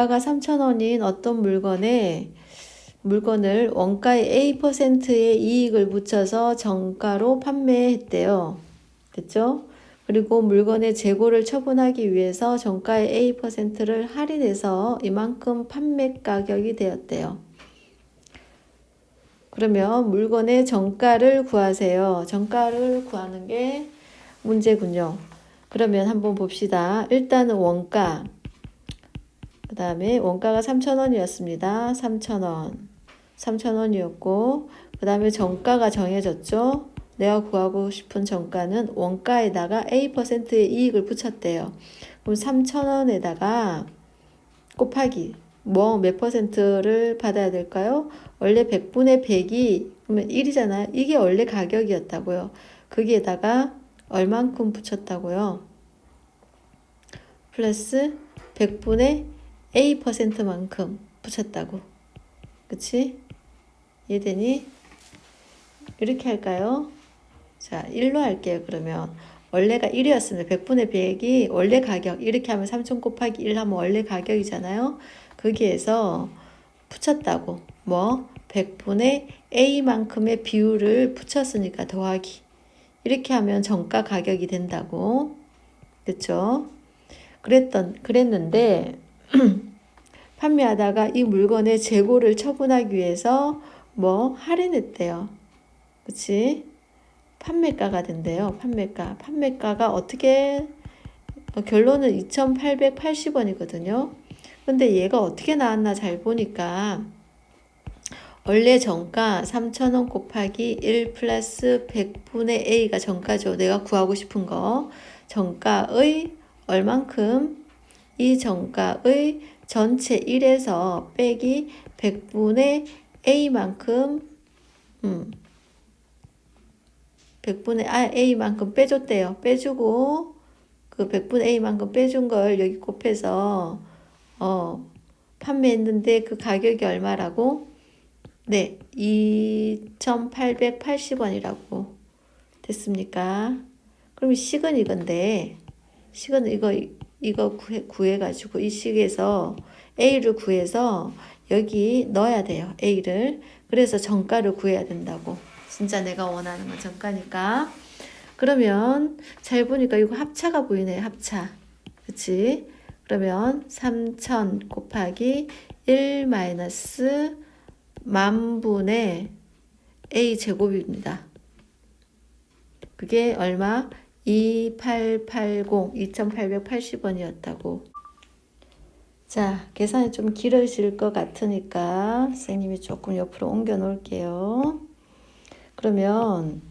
원가가 3,000원인 어떤 물건에 물건을 원가의 A%의 이익을 붙여서 정가로 판매했대요. 됐죠? 그리고 물건의 재고를 처분하기 위해서 정가의 A%를 할인해서 이만큼 판매 가격이 되었대요. 그러면 물건의 정가를 구하세요. 정가를 구하는 게 문제군요. 그러면 한번 봅시다. 일단은 원가. 그 다음에 원가가 3,000원이었습니다. 3,000원. 3,000원이었고, 그 다음에 정가가 정해졌죠. 내가 구하고 싶은 정가는 원가에다가 A%의 이익을 붙였대요. 그럼 3,000원에다가 곱하기 뭐 몇 퍼센트를 받아야 될까요? 원래 100분의 100이 그러면 1이잖아요. 이게 원래 가격이었다고요. 거기에다가 얼만큼 붙였다고요? 플러스 100분의 A%만큼 붙였다고. 그치? 이해되니? 이렇게 할까요? 자, 1로 할게요. 그러면 원래가 1이었습니다. 100분의 100이 원래 가격. 이렇게 하면 3천 곱하기 1 하면 원래 가격이잖아요. 거기에서 붙였다고. 뭐 100분의 A만큼의 비율을 붙였으니까 더하기. 이렇게 하면 정가 가격이 된다고. 그쵸? 그랬던, 그랬는데, 판매하다가 이 물건의 재고를 처분하기 위해서 뭐 할인했대요. 그치? 판매가가 된대요. 판매가. 판매가가 어떻게, 어, 결론은 2,880원이거든요. 근데 얘가 어떻게 나왔나 잘 보니까, 원래 정가 3,000원 곱하기 1 플러스 100분의 A가 정가죠. 내가 구하고 싶은 거. 정가의 얼만큼? 이 정가의 전체 1에서 빼기 100분의 A만큼, 음, 100분의 A만큼 빼줬대요. 빼주고, 그 100분의 A만큼 빼준 걸 여기 곱해서, 어, 판매했는데 그 가격이 얼마라고? 네, 2,880원이라고 됐습니까? 그럼 식은 이건데, 식은 이거, 이거 구해, 구해가지고 이 식에서 A를 구해서 여기 넣어야 돼요. A를. 그래서 정가를 구해야 된다고. 진짜 내가 원하는 건 정가니까. 그러면 잘 보니까 이거 합차가 보이네. 합차. 그치? 그러면 3,000 곱하기 1 마이너스 만분의 A 제곱입니다. 그게 얼마? 2880, 2880원이었다고. 자, 계산이 좀 길어질 것 같으니까 선생님이 조금 옆으로 옮겨 놓을게요. 그러면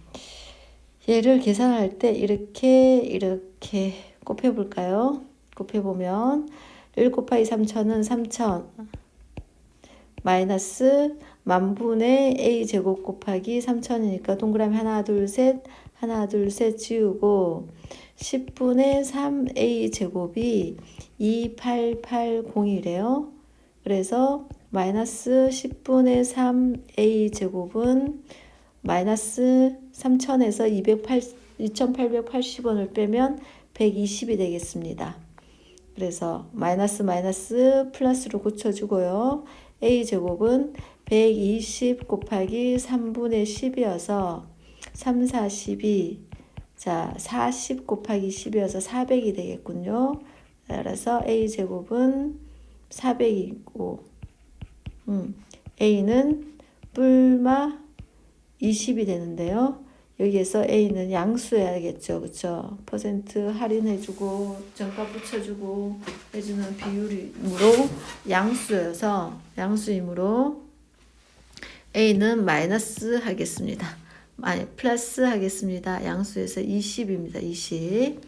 얘를 계산할 때 이렇게 이렇게 곱해 볼까요? 곱해 보면 1 곱하기 3천은 3천 마이너스 만분의 a 제곱 곱하기 3천이니까 동그라미 하나 둘 셋 하나 둘 셋 지우고 10분의 3a 제곱이 2880이래요. 그래서 마이너스 10분의 3a 제곱은 마이너스 3000에서 208, 2880원을 빼면 120이 되겠습니다. 그래서 마이너스 마이너스 플러스로 고쳐주고요. A 제곱은 120 곱하기 3분의 10이어서 3, 4, 12. 자, 40 곱하기 10이어서 400이 되겠군요. 따라서 a 제곱은 400이고, 음, a는 뿔마 20이 되는데요. 여기에서 A는 양수해야겠죠. 그쵸? 퍼센트 할인해주고, 정가 붙여주고, 해주는 비율이므로 양수여서, 양수이므로 A는 마이너스 하겠습니다. 아니, 플러스 하겠습니다. 양수에서 20입니다. 20.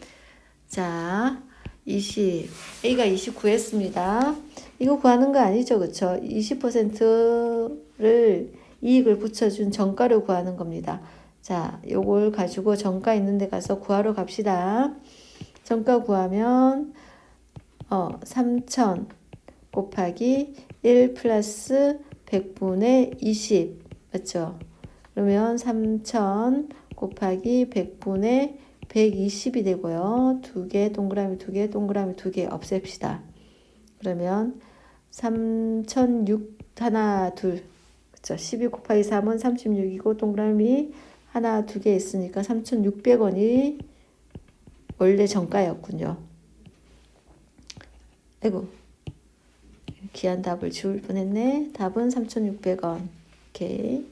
자, 20. A가 20 구했습니다. 이거 구하는 거 아니죠. 그쵸? 20%를 이익을 붙여준 정가를 구하는 겁니다. 자, 요걸 가지고 정가 있는 데 가서 구하러 갑시다. 정가 구하면 어, 3천 곱하기 1 플러스 100분의 20 맞죠? 그러면 3천 곱하기 100분의 120이 되고요. 두 개, 동그라미 두 개, 동그라미 두 개 없앱시다. 그러면 3,006 하나 둘 그쵸 12 곱하기 3은 36이고 동그라미 하나 두 개 있으니까 3,600원이 원래 정가였군요. 아이고 귀한 답을 지울 뻔했네. 답은 3,600원. 오케이.